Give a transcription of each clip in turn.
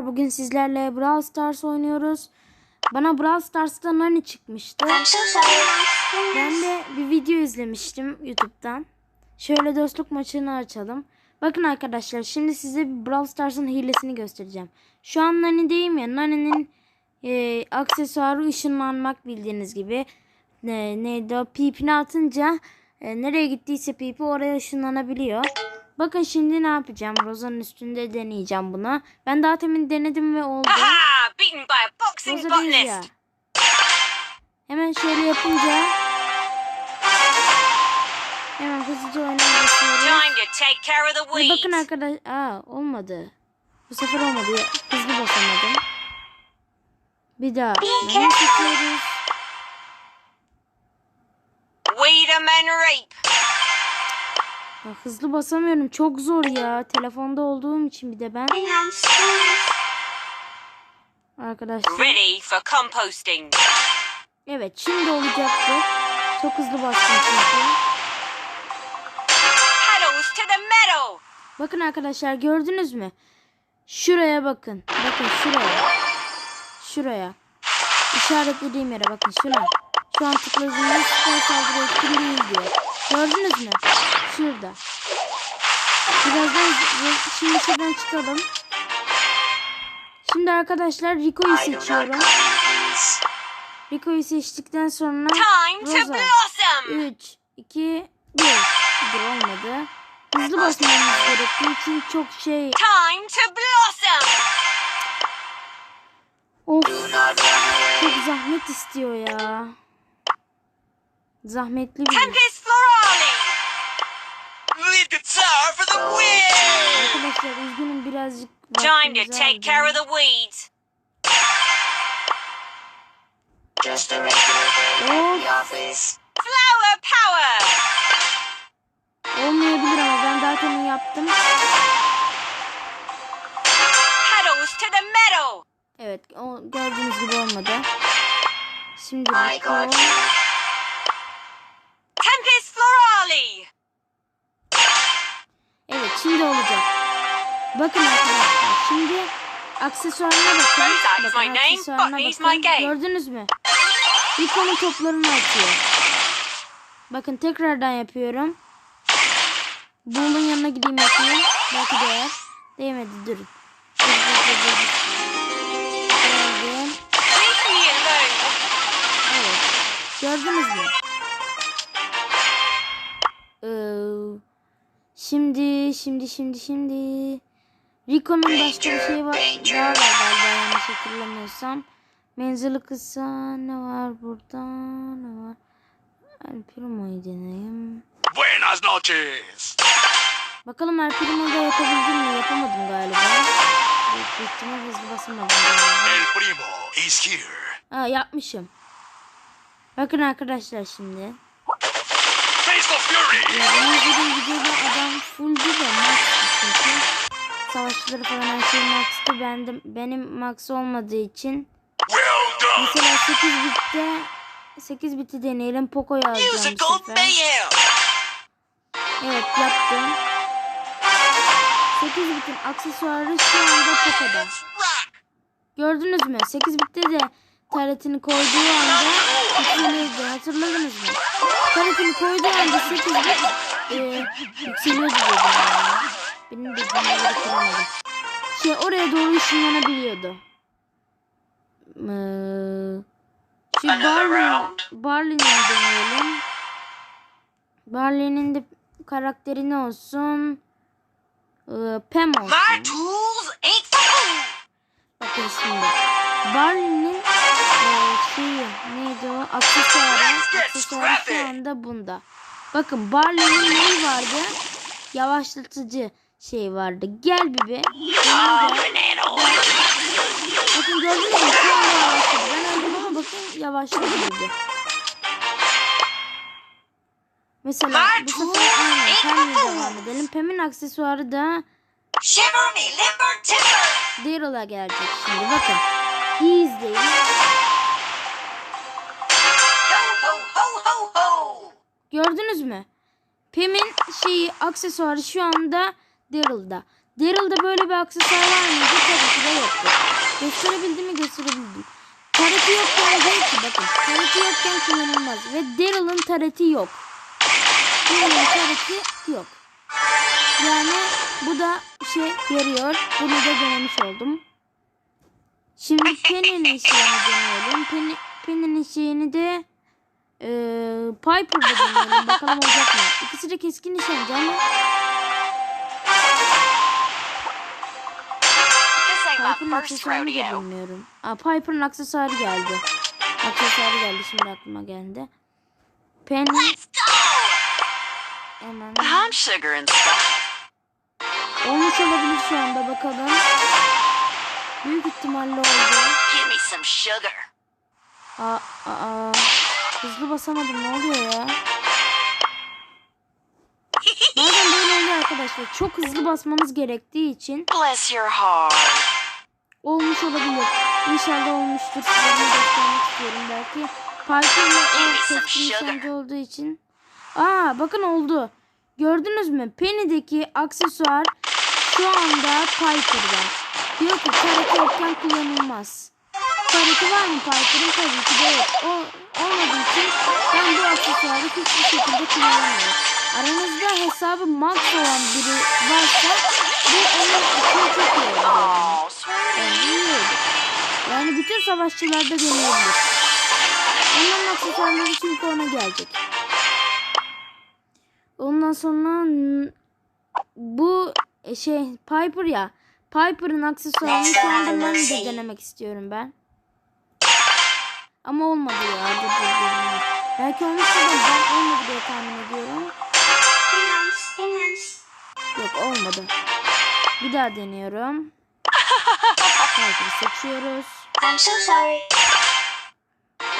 Bugün sizlerle Brawl Stars oynuyoruz. Bana Brawl Stars'ta Nani çıkmıştı. Ben de bir video izlemiştim YouTube'dan. Şöyle dostluk maçını açalım. Bakın arkadaşlar şimdi size bir Brawl Stars'ın hilesini göstereceğim. Şu an Nani'deyim ya. Nani'nin e, aksesuarı ışınlanmak bildiğiniz gibi. Ne, neydi o? Pipini atınca e, nereye gittiyse pipi oraya ışınlanabiliyor. Bakın şimdi ne yapacağım? Roza'nın üstünde deneyeceğim bunu. Ben daha temin denedim ve oldu. A Roza değil ya. Hemen şöyle yapınca hemen hızlıca the Ve bakın arkadaş, aa olmadı. Bu sefer olmadı. Hızlı basamadım. Bir daha. 'em and rape. Ya hızlı basamıyorum. Çok zor ya. Telefonda olduğum için bir de ben. Arkadaşlar. Ready for composting. Evet şimdi olacaktı. Çok hızlı bastım çünkü. Bakın arkadaşlar gördünüz mü? Şuraya bakın. Bakın şuraya. Şuraya. İşaretlediğim yere bakın şuna. Şu an tıkladığınız spor saldırı etkili değil diyor. Gördünüz mü? Şurada. Birazdan şimdi şuradan çıkalım. Şimdi arkadaşlar Rico'yu seçiyorum. Rico'yu seçtikten sonra Rosa. blossom. 3, 2, 1. Dur olmadı. Hızlı basmamız gerektiği için çok şey... Time to blossom. Of çok zahmet istiyor ya. Zahmetli bir Tempest Florali. Lead guitar for the win. Arkadaşlar üzgünüm birazcık Time to take care of the weeds. Just a regular day at the Of office. Flower power. olmayabilir ama ben zaten iyi yaptım. Pedals to the metal. Evet o, gördüğünüz gibi olmadı. Şimdi you. Tempest Florali. Şimdi olacak. Bakın arkadaşlar şimdi aksesuarına bakın. Bakın aksesuarına bakın. Gördünüz mü? Rico'nun toplarını atıyor. Bakın tekrardan yapıyorum. Bull'un yanına gideyim yapayım. Belki değer. Değmedi durun. Geldim. Evet. Gördünüz mü? Ee, şimdi, şimdi, şimdi, şimdi. Rico'nun başka bir şey var. Daha var galiba yanlış hatırlamıyorsam. Menzili kısa. Ne var burada? Ne var? El Primo'yu deneyim. Buenas noches. Bakalım El Primo'da yapabildim mi? Yapamadım galiba. Büyük bir ihtimal hızlı basamadım galiba. El primo is here. Aa yapmışım. Bakın arkadaşlar şimdi. Face the fury. Ya benim izlediğim videoda adam full değil de max'tı çünkü. Savaşçıları falan her şey max'tı. Ben de, benim max olmadığı için. Mesela 8 bitte 8 biti deneyelim. Poco'yu alacağım bu sefer. Evet yaptım. 8 bitin aksesuarı şu anda Poco'da. Gördünüz mü? 8 bitte de taretini koyduğu anda yükselirdi. Hatırladınız mı? Taretini koyduğu anda 8 bit e, yükseliyordu dedim yani. Benim dediğimi kuramadım. Şey oraya doğru ışınlanabiliyordu. Ee, şu Barley, Barley'ni deneyelim. Barley'nin de karakteri ne olsun? Ee, Pam olsun. Bakın şimdi. Barley'nin şeyi neydi o? Aksesuarı. Aksesuarı şu anda bunda. Bakın Barley'nin neyi vardı? Yavaşlatıcı şey vardı. Gel gel. Bakın gördünüz mü? Şu anda yavaşladı. Ben öldüm ama bakın yavaşladı bibi. Mesela bu sefer aynen Pam'le devam edelim. Pam'in aksesuarı da Shiver me limber timber. Daryl'a gelecek şimdi bakın. İyi izleyin. Gördünüz mü? Pam'in şeyi aksesuarı şu anda Daryl'da. Daryl'da böyle bir aksesuar var mıydı? Tabii ki de yoktu. Gösterebildim mi gösterebildim. Tareti yokken değil ki bakın. Tareti yokken kullanılmaz. Ve Daryl'ın tareti yok. Daryl'ın tareti yok. Yani bu da işe yarıyor. Bunu da denemiş oldum. Şimdi Penny'nin şeyini deneyelim. Penny, Penny'nin şeyini de e, Piper'da deneyelim. Bakalım olacak mı? İkisi de keskin nişancı ama Piper'ın aksesuarını da bilmiyorum. Aa, Piper'ın aksesuarı geldi. Aksesuarı geldi şimdi aklıma geldi. Penny hemen olmuş olabilir şu anda bakalım. Büyük ihtimalle oldu. Give me some sugar. Aa, aa, hızlı basamadım ne oluyor ya? Bazen böyle oluyor arkadaşlar. Çok hızlı basmanız gerektiği için Bless your heart. olmuş olabilir. İnşallah olmuştur. Size bunu göstermek istiyorum belki. Some keskin sugar. nişancı olduğu için. Aa bakın oldu. Gördünüz mü? Penny'deki aksesuar şu anda Piper'da. Diyor ki karate yokken kullanılmaz. Karate var mı Piper'ın? Tabii ki de yok. O, olmadığı için ben bu aksesuarı hiçbir şekilde kullanamıyorum. Aranızda hesabı max olan biri varsa bu onun için çok iyi olur. yani. Yani bütün savaşçılarda deneyebilir. Onların aksesuarları çünkü ona gelecek. Ondan sonra bu e, şey Piper ya. Piper'ın aksesuarını şu anda ben de denemek istiyorum ben. Ama olmadı ya. Dur, dur, dur. Belki olmuştur ben olmadı diye tahmin ediyorum. Yok olmadı. Bir daha deniyorum. Piper'ı seçiyoruz. I'm so sorry.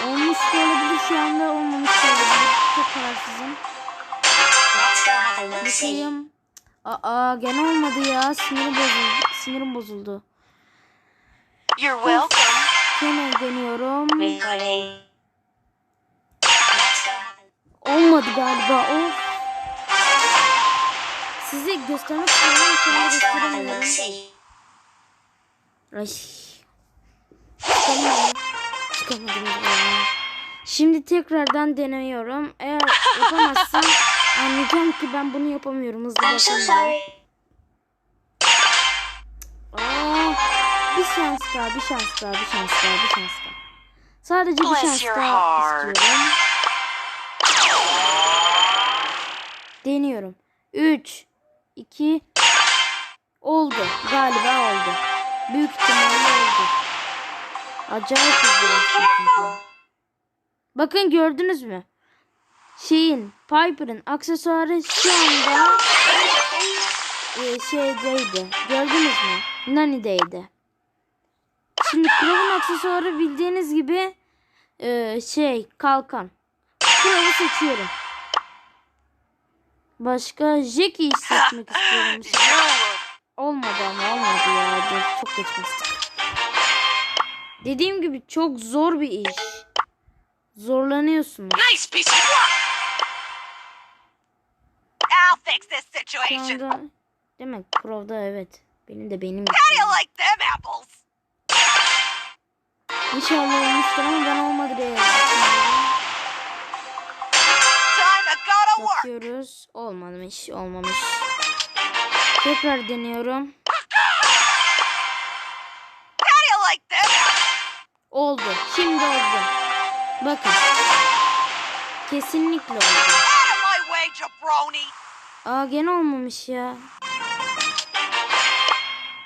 Olmuş da olabilir şu anda olmamış da olabilir. Çok kararsızım. Bakayım. Aa gene olmadı ya. Sinirim bozuldu. Sinirim bozuldu. You're welcome. Gene deniyorum. Olmadı galiba. Of. Size göstermek istiyorum look gösteremiyorum. see. Ay. Çıkamadım. Çıkamadım. Şimdi tekrardan deniyorum. Eğer yapamazsam anlayacağım ki ben bunu yapamıyorum. Hızlı I'm bir şans daha, bir şans daha, bir şans daha, bir şans daha. Sadece bir şans daha istiyorum. Deniyorum. 3, 2, oldu. Galiba oldu. Büyük ihtimalle oldu. Acayip hızlı. Bakın gördünüz mü? Şeyin, Piper'ın aksesuarı şu anda e, şeydeydi. Gördünüz mü? Nani'deydi. Şimdi Crow'un aksesuarı bildiğiniz gibi e, şey kalkan. Crow'u seçiyorum. Başka Jackie'yi seçmek istiyorum. Olmadı ama olmadı ya. Çok geç bastık. Dediğim gibi çok zor bir iş. Zorlanıyorsunuz. nice piece of work. I'll fix this Şu situation. anda değil mi? Crow'da evet. Benim de benim How do you like them apples? İnşallah olmuştur ama ben olmadı diye. Bakıyoruz. Olmamış, olmamış. Tekrar deniyorum. Oldu. Şimdi oldu. Bakın. Kesinlikle oldu. Aa gene olmamış ya.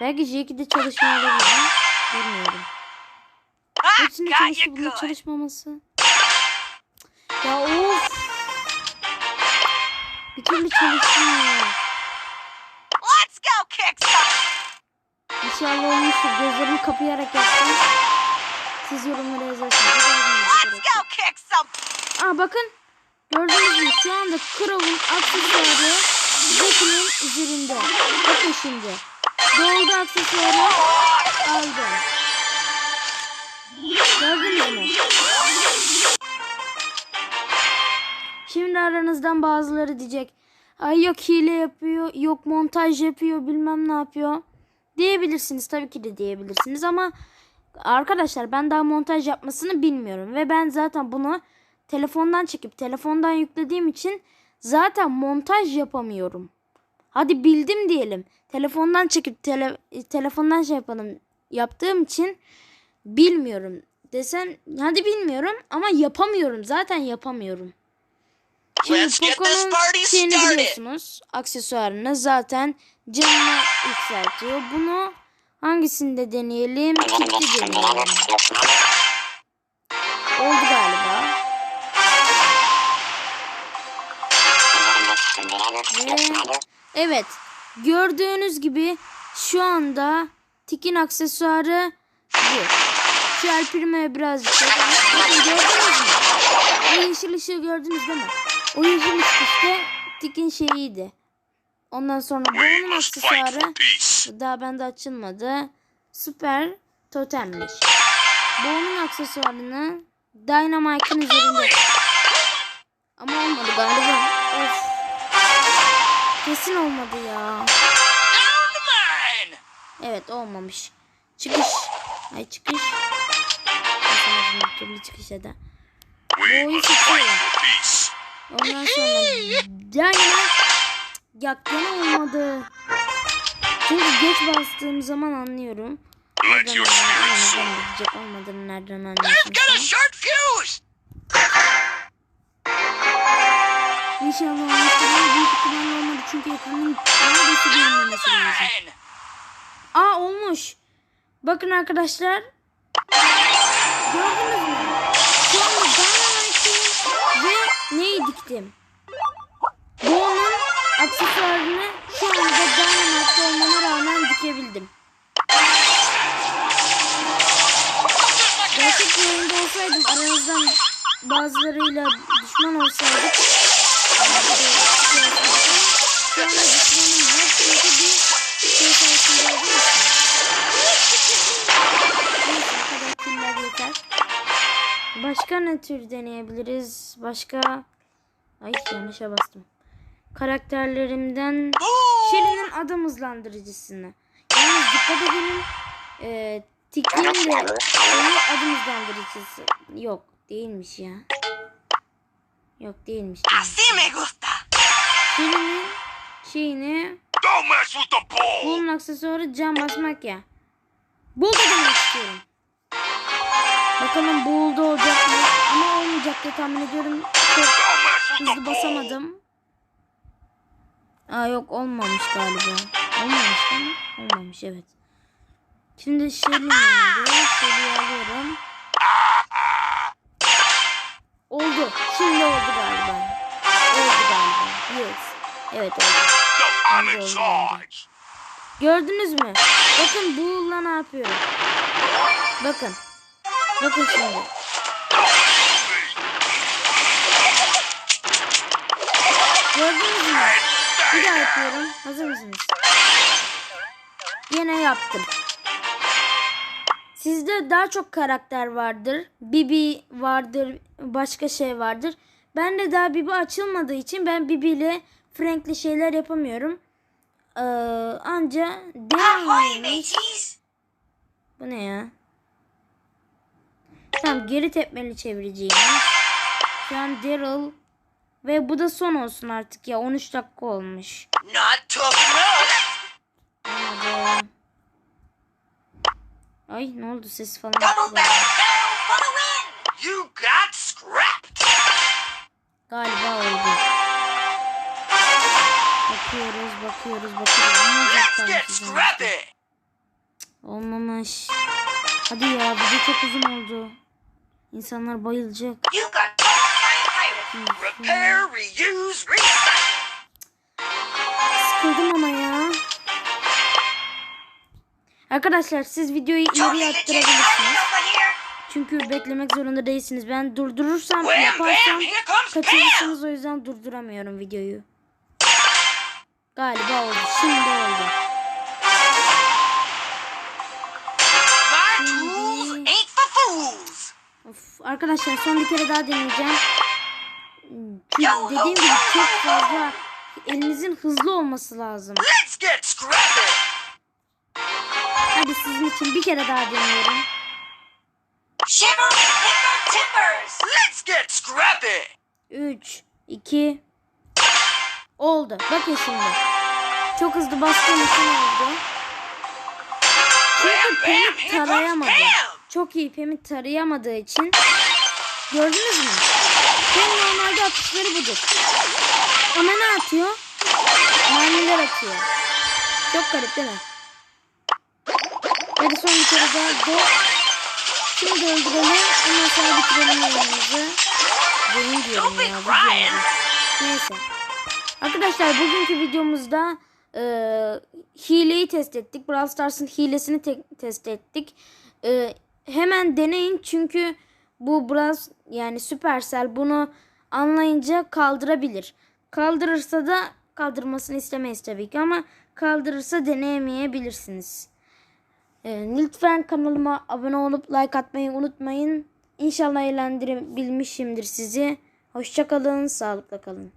Belki J2'de çalışmıyor olabilir. Bilmiyorum. I Hepsinde got çalıştı good. çalışmaması. Ya of. Bir türlü çalışmıyor. Let's go kick some. İnşallah olmuştur. Gözlerimi kapayarak yaptım. Siz yorumlara yazarsınız. Let's go kick some. Aa bakın. Gördünüz mü? Şu anda Crow'un aksesuarı Jackie'nin üzerinde. Bakın şimdi. Doldu aksesuarı. Aldım. Gördünüz mü? Şimdi aranızdan bazıları diyecek. Ay yok hile yapıyor, yok montaj yapıyor, bilmem ne yapıyor. Diyebilirsiniz tabii ki de diyebilirsiniz ama Arkadaşlar ben daha montaj yapmasını bilmiyorum ve ben zaten bunu telefondan çekip telefondan yüklediğim için zaten montaj yapamıyorum. Hadi bildim diyelim. Telefondan çekip tele, telefondan şey yapalım yaptığım için bilmiyorum. Desen hadi bilmiyorum ama yapamıyorum. Zaten yapamıyorum. Şimdi Poco'nun şeyini biliyorsunuz. Aksesuarını zaten canını yükseltiyor. Bunu hangisinde deneyelim? Tikli deneyelim. Oldu galiba. Ve evet gördüğünüz gibi şu anda Tik'in aksesuarı bu. Şu El Primo'ya birazcık şey- gördünüz mü? O yeşil ışığı gördünüz değil mi? O yeşil ışık işte Tik'in şeyiydi. Ondan sonra for aksesuarı daha bende açılmadı. Süper totemmiş. Boğunun aksesuarını Dynamite'ın üzerinde. Ama olmadı galiba. Of. Kesin olmadı ya. Evet olmamış. Çıkış. Ay çıkış. Bir türlü çıkışa da. Tutuyor. for peace. Ondan sonra Dynamite. Ya gene olmadı. Çünkü geç bastığım zaman anlıyorum. Let your spirit soar. Nereden olmadığını nereden I've anlıyorsun got a short fuse! İnşallah olmuştur. Büyük ihtimalle olmadı çünkü ekranın neredeyse görünmemesi lazım. Mine! Aa olmuş. Bakın arkadaşlar. Gördünüz mü? Şu anda Dynamite'in ve neyi diktim? Bo'nun aksesuarını şu anda Dynamite'de olmama rağmen dikebildim. Gerçek bir oyunda olsaydım aranızdan bazılarıyla düşman olsaydık şu anda Başka ne tür deneyebiliriz? Başka... Ay yanlışa bastım. Karakterlerimden Shelly'nin adam hızlandırıcısını. Yalnız dikkat edelim. Ee, Tik'in de onun adım hızlandırıcısı. Yok değilmiş ya. Yok değilmiş. değilmiş. Así me gusta. Shelly'nin şeyini. Bunun aksesuarı cam basmak ya. Bul da demek istiyorum. Bakalım bulda olacak mı? Ama olmayacak diye tahmin ediyorum. Çok hızlı basamadım. Aa yok olmamış galiba. Olmamış değil mi? Olmamış evet. Şimdi Shelly'nin alıyorum. Oldu. Şimdi oldu galiba. Oldu galiba. Yes. Evet oldu. Oldu. Gördünüz mü? Bakın buğulla ne yapıyorum. Bakın. Bakın şimdi. Gördünüz mü? Bir daha yapıyorum. Hazır mısınız? Yine yaptım. Sizde daha çok karakter vardır. Bibi vardır. Başka şey vardır. Ben de daha Bibi açılmadığı için ben Bibi ile Frank'li şeyler yapamıyorum. Ee, anca Daryl'mış. mateys! Bu ne ya? Tamam geri tepmeli çevireceğim. Şu an Daryl ve bu da son olsun artık ya 13 dakika olmuş. Not enough! Olmadı. Ay ne oldu ses falan. You got scrapped! Galiba oldu. Bakıyoruz bakıyoruz bakıyoruz. Çizim. scrappy! Olmamış. Hadi ya video çok uzun oldu. İnsanlar bayılacak. Sıkıldım ama ya. Arkadaşlar siz videoyu ileri attırabilirsiniz. Çünkü beklemek zorunda değilsiniz. Ben durdurursam yaparsam kaçırırsınız o yüzden durduramıyorum videoyu. Galiba oldu. Şimdi oldu. My Of, arkadaşlar son bir kere daha deneyeceğim. Dediğim gibi çok fazla elinizin hızlı olması lazım. Hadi sizin için bir kere daha deniyorum. Let's get scrappy. 3, 2, oldu. Bakın şimdi. Çok hızlı bastığım için oldu. Çünkü comes tarayamadı. Çok iyi Pam'i tarayamadığı için. Gördünüz mü? Pam normalde atışları budur. Ama ne atıyor? Mermiler atıyor. Çok garip değil mi? Hadi son bir kere daha go. Şimdi öldürelim. Ondan sonra bitirelim oyunumuzu. Benim diyorum ya. videomuzu. Neyse. Arkadaşlar bugünkü videomuzda e, hileyi test ettik. Brawl Stars'ın hilesini te- test ettik. E, hemen deneyin çünkü bu Brawl yani Supercell bunu anlayınca kaldırabilir. Kaldırırsa da kaldırmasını istemeyiz tabii ki ama kaldırırsa deneyemeyebilirsiniz. E, lütfen kanalıma abone olup like atmayı unutmayın. İnşallah eğlendirebilmişimdir sizi. Hoşçakalın, sağlıkla kalın.